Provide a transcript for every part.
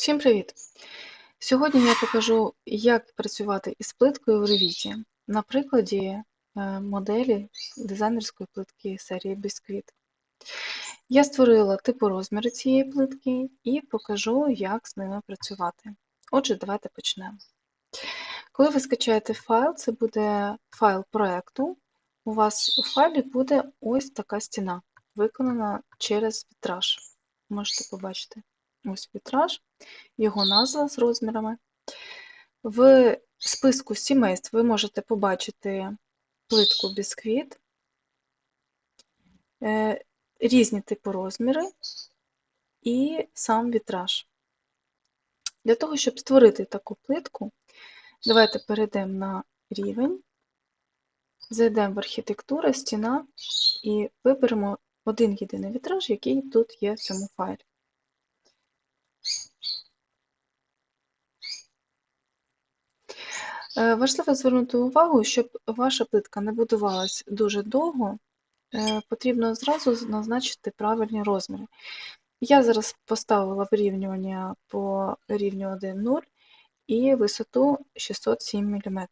Всім привіт! Сьогодні я покажу, як працювати із плиткою в Revit на прикладі е, моделі дизайнерської плитки серії Biscuit. Я створила типу розміри цієї плитки і покажу, як з ними працювати. Отже, давайте почнемо. Коли ви скачаєте файл, це буде файл проєкту, у вас у файлі буде ось така стіна, виконана через вітраж. Можете побачити ось вітраж, його назва з розмірами. В списку сімейств ви можете побачити плитку бісквіт, е, різні типи розміри і сам вітраж. Для того, щоб створити таку плитку, давайте перейдемо на рівень, зайдемо в архітектура, стіна і виберемо один єдиний вітраж, який тут є в цьому файлі. Важливо звернути увагу, щоб ваша плитка не будувалась дуже довго, е, потрібно зразу назначити правильні розміри. Я зараз поставила вирівнювання по рівню 1,0 і висоту 607 мм.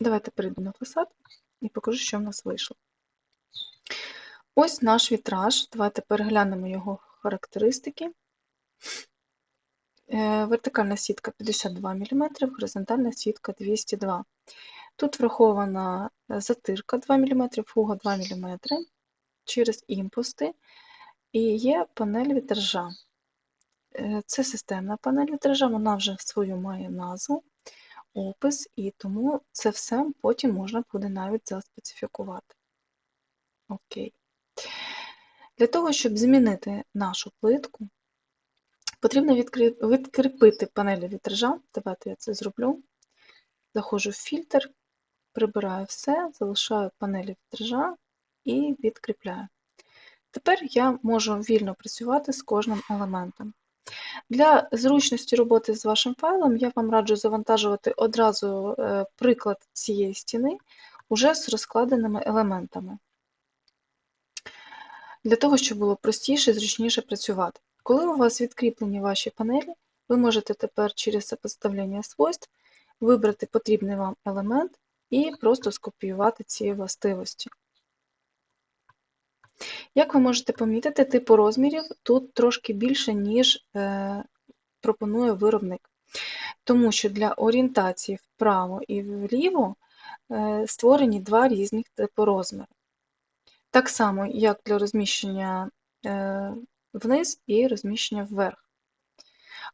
Давайте перейду на фасад і покажу, що в нас вийшло. Ось наш вітраж. Давайте переглянемо його характеристики. Е, вертикальна сітка 52 мм, горизонтальна сітка 202 Тут врахована затирка 2 мм, фуга 2 мм через імпости і є панель вітража. Е, це системна панель вітража, вона вже свою має назву, опис, і тому це все потім можна буде навіть заспецифікувати. Окей. Для того, щоб змінити нашу плитку, Потрібно відкріпити панелі вітража. Давайте я це зроблю. Заходжу в фільтр, прибираю все, залишаю панелі вітража і відкріпляю. Тепер я можу вільно працювати з кожним елементом. Для зручності роботи з вашим файлом я вам раджу завантажувати одразу е, приклад цієї стіни уже з розкладеними елементами. Для того, щоб було простіше і зручніше працювати. Коли у вас відкріплені ваші панелі, ви можете тепер через сопоставлення свойств вибрати потрібний вам елемент і просто скопіювати ці властивості. Як ви можете помітити, типу розмірів тут трошки більше, ніж е, пропонує виробник. Тому що для орієнтації вправо і вліво е, створені два різних типу розміри. Так само, як для розміщення е, вниз і розміщення вверх.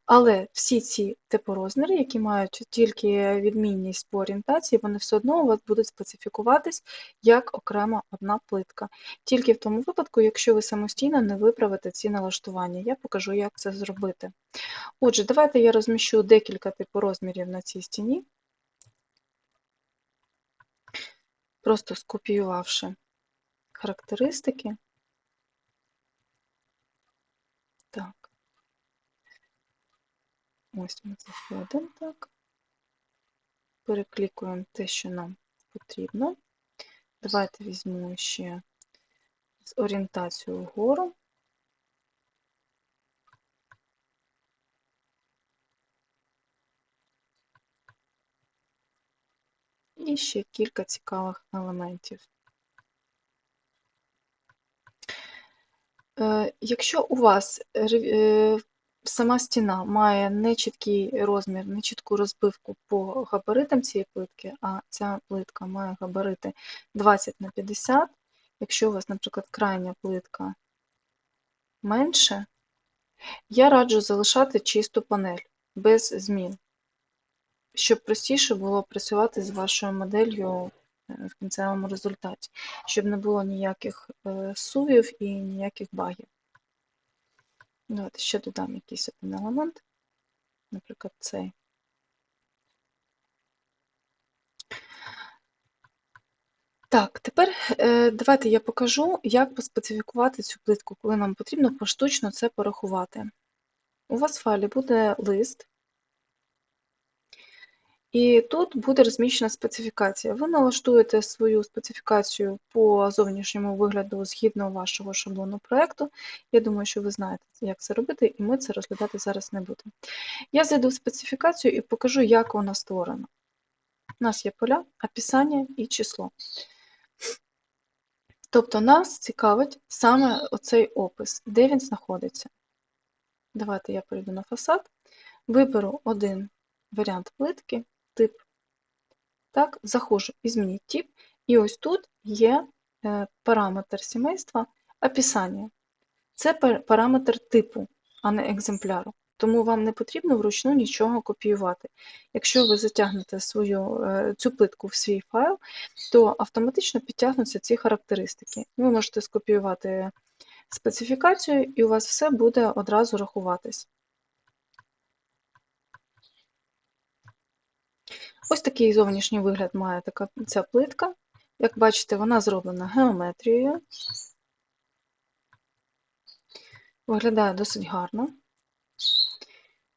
Але всі ці типорозміри, які мають тільки відмінність по орієнтації, вони все одно у вас будуть специфікуватись як окрема одна плитка. Тільки в тому випадку, якщо ви самостійно не виправите ці налаштування. Я покажу, як це зробити. Отже, давайте я розміщу декілька типорозмірів на цій стіні, просто скопіювавши характеристики. Так. Ось ми заходимо так. Переклікуємо те, що нам потрібно. Давайте візьмемо ще з орієнтацією вгору. І ще кілька цікавих елементів. Е, якщо у вас сама стіна має нечіткий розмір, нечітку розбивку по габаритам цієї плитки, а ця плитка має габарити 20 на 50, якщо у вас, наприклад, крайня плитка менше, я раджу залишати чисту панель без змін, щоб простіше було працювати з вашою моделлю в кінцевому результаті, щоб не було ніяких е, сувів і ніяких багів. Давайте ще додам якийсь один елемент, наприклад, цей. Так, тепер е, давайте я покажу, як поспецифікувати цю плитку, коли нам потрібно поштучно це порахувати. У вас в файлі буде лист, І тут буде розміщена специфікація. Ви налаштуєте свою специфікацію по зовнішньому вигляду згідно вашого шаблону проєкту. Я думаю, що ви знаєте, як це робити, і ми це розглядати зараз не будемо. Я зайду в специфікацію і покажу, як вона створена. У нас є поля, описання і число. Тобто нас цікавить саме оцей опис, де він знаходиться. Давайте я перейду на фасад, виберу один варіант плитки, тип. Так, заходжу і змініть тип. І ось тут є е, параметр сімейства описання. Це параметр типу, а не екземпляру. Тому вам не потрібно вручну нічого копіювати. Якщо ви затягнете свою, е, цю плитку в свій файл, то автоматично підтягнуться ці характеристики. Ви можете скопіювати специфікацію, і у вас все буде одразу рахуватись. Ось такий зовнішній вигляд має така ця плитка. Як бачите, вона зроблена геометрією. Виглядає досить гарно.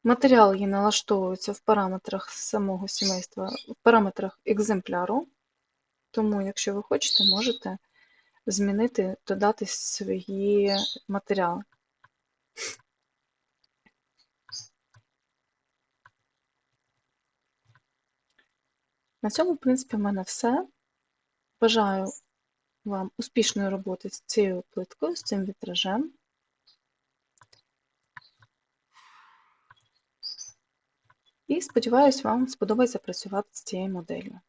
Матеріал її налаштовується в параметрах самого сімейства, в параметрах екземпляру. Тому, якщо ви хочете, можете змінити, додати свої матеріали. На цьому, в принципі, в мене все. Бажаю вам успішної роботи з цією плиткою, з цим вітражем. І сподіваюся, вам сподобається працювати з цією моделлю.